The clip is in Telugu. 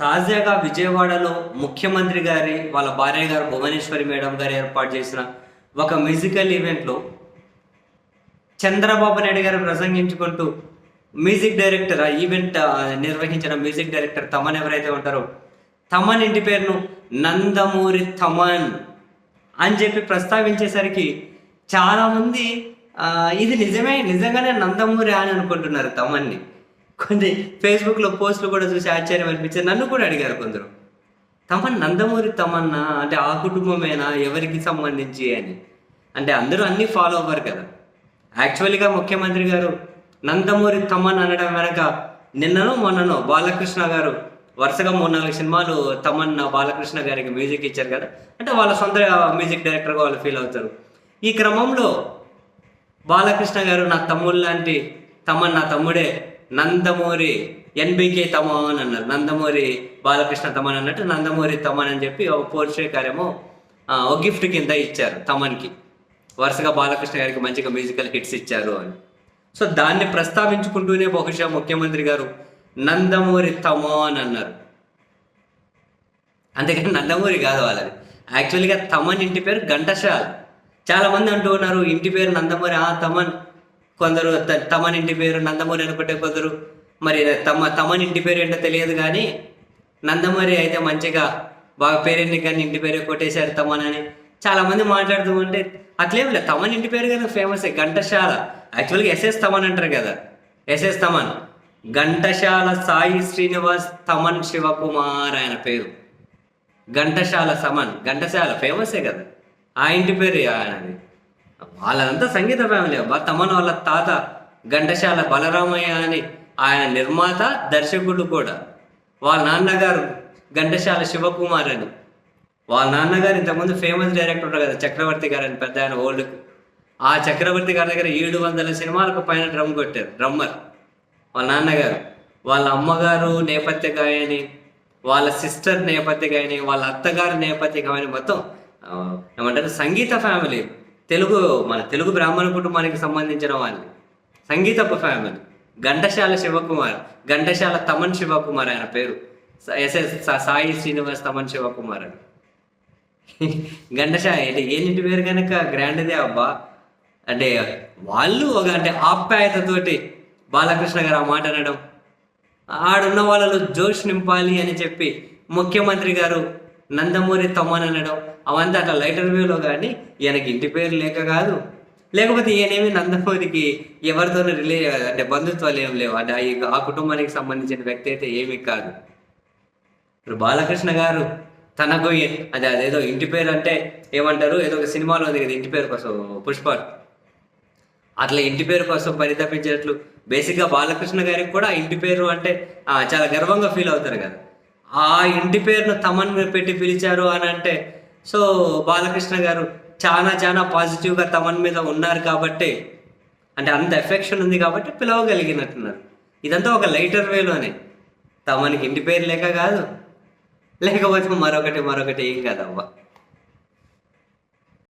తాజాగా విజయవాడలో ముఖ్యమంత్రి గారి వాళ్ళ భార్య గారు భువనేశ్వరి మేడం గారు ఏర్పాటు చేసిన ఒక మ్యూజికల్ ఈవెంట్లో చంద్రబాబు నాయుడు గారు ప్రసంగించుకుంటూ మ్యూజిక్ డైరెక్టర్ ఆ ఈవెంట్ నిర్వహించిన మ్యూజిక్ డైరెక్టర్ తమన్ ఎవరైతే ఉంటారో తమన్ ఇంటి పేరును నందమూరి తమన్ అని చెప్పి ప్రస్తావించేసరికి చాలామంది ఇది నిజమే నిజంగానే నందమూరి అని అనుకుంటున్నారు తమన్ని. కొన్ని ఫేస్బుక్లో పోస్టులు కూడా చూసి ఆశ్చర్యం అనిపించారు నన్ను కూడా అడిగారు కొందరు. తమన్ నందమూరి తమన్నా అంటే ఆ కుటుంబమేనా? ఎవరికి సంబంధించి అని. అంటే అందరూ అన్నీ ఫాలో అవ్వరు కదా. యాక్చువల్గా ముఖ్యమంత్రి గారు నందమూరి తమన్ అనడం వెనక నిన్ననో మొన్ననో బాలకృష్ణ గారు వరుసగా మూడు నాలుగు సినిమాలు తమన్న బాలకృష్ణ గారికి మ్యూజిక్ ఇచ్చారు కదా. అంటే వాళ్ళ సొంత మ్యూజిక్ డైరెక్టర్గా వాళ్ళు ఫీల్ అవుతారు. ఈ క్రమంలో బాలకృష్ణ గారు నా తమ్ముడు లాంటి తమన్ నా తమ్ముడే నందమూరి ఎన్బికే తమన్ అన్నారు. నందమూరి బాలకృష్ణ తమన్ అన్నట్టు నందమూరి తమన్ అని చెప్పి ఒక పోర్షేకారేమో ఒక గిఫ్ట్ కింద ఇచ్చారు తమన్కి. వరుసగా బాలకృష్ణ గారికి మంచిగా మ్యూజికల్ హిట్స్ ఇచ్చారు అని. సో దాన్ని ప్రస్తావించుకుంటూనే బహుశా ముఖ్యమంత్రి గారు నందమూరి తమన్ అన్నారు. అంతేకాని నందమూరి కాదు వాళ్ళది. యాక్చువల్గా తమన్ ఇంటి పేరు ఘంటశాల చాలామంది అంటూ ఉన్నారు ఇంటి పేరు నందమూరి ఆ తమన్. కొందరు త- తమన్ ఇంటి పేరు నందమూరి అనుకుంటే కొందరు మరి తమ తమన్ ఇంటి పేరు ఏంటో తెలియదు కానీ నందమూరి అయితే మంచిగా బాగా పేరెంట్ కానీ ఇంటి పేరు కొట్టేశారు తమన్ అని చాలామంది మాట్లాడుతూ ఉంటే అట్లేం లేదు తమన్ ఇంటి పేరు కదా ఫేమస్ ఘంటశాల యాక్చువల్గా ఎస్ఎస్ తమన్ అంటారు కదా ఎస్ఎస్ తమన్. ఘంటశాల సాయి శ్రీనివాస్ తమన్ శివకుమార్ ఆయన పేరు. ఘంటశాల సమన్ ఘంటశాల ఫేమసే కదా. ఆ ఇంటి పేరు ఆయనది. వాళ్ళదంతా సంగీత ఫ్యామిలీ అబ్బా. తమన్ వాళ్ళ తాత ఘంటశాల బలరామయ్య అని ఆయన నిర్మాత దర్శకుడు కూడా. వాళ్ళ నాన్నగారు ఘంటశాల శివకుమార్ అని. వాళ్ళ నాన్నగారు ఇంతకుముందు ఫేమస్ డైరెక్టర్ ఉంటారు కదా చక్రవర్తి గారు అని పెద్ద ఆయన ఓల్డ్ ఆ చక్రవర్తి గారి దగ్గర ఏడు వందల సినిమాలకు పైన డ్రమ్ కొట్టారు డ్రమ్మర్. వాళ్ళ నాన్నగారు. వాళ్ళ అమ్మగారు నేపథ్య గాయని వాళ్ళ సిస్టర్ నేపథ్య గాయని వాళ్ళ అత్తగారు నేపథ్య గాయని మొత్తం ఏమంటారు సంగీత ఫ్యామిలీ తెలుగు మన తెలుగు బ్రాహ్మణ కుటుంబానికి సంబంధించిన వాళ్ళు సంగీతపు ఫ్యామిలీ ఘంటశాల శివకుమార్ ఘంటశాల తమన్ శివకుమార్ ఆయన పేరు. ఎస్ఎస్ సాయి శ్రీనివాస్ తమన్ శివకుమార్ అని. ఘంటశాల అంటే ఏంటి పేరు కనుక గ్రాండ్దే అబ్బా. అంటే వాళ్ళు ఒక అంటే ఆప్యాయతతోటి బాలకృష్ణ గారు ఆ మాట అనడం. ఆడున్న వాళ్ళలో జోష్ నింపాలి అని చెప్పి ముఖ్యమంత్రి గారు నందమూరి తమ్మన్ అనడం. అవంతా అట్లా లైటర్ వ్యూలో కానీ ఈయనకి ఇంటి పేరు లేక కాదు. లేకపోతే ఈయనేమి నందమూరికి ఎవరితోనూ రిలే అంటే బంధుత్వాలు ఏం లేవు. అంటే ఆ- కుటుంబానికి సంబంధించిన వ్యక్తి అయితే ఏమీ కాదు. ఇప్పుడు బాలకృష్ణ గారు తనకు అదే అదేదో ఇంటి పేరు అంటే ఏమంటారు? ఏదో ఒక సినిమాలో ఉంది కదా ఇంటి పేరు కోసం పుష్ప. అట్లా ఇంటి పేరు కోసం పరితపించేట్లు బేసిక్గా బాలకృష్ణ గారికి కూడా ఇంటి పేరు అంటే చాలా గర్వంగా ఫీల్ అవుతారు కదా. ఆ ఇంటి పేరును తమన్ పెట్టి పిలిచారు అని అంటే సో బాలకృష్ణ గారు చాలా చాలా పాజిటివ్గా తమన్ మీద ఉన్నారు కాబట్టి అంటే అంత ఎఫెక్షన్ ఉంది కాబట్టి పిలవగలిగినట్టున్నారు. ఇదంతా ఒక లైటర్ వేలోనే తమనికి ఇంటి పేరు లేక కాదు. లేకపోతే మరొకటి మరొకటి ఏం కాదవ్వ.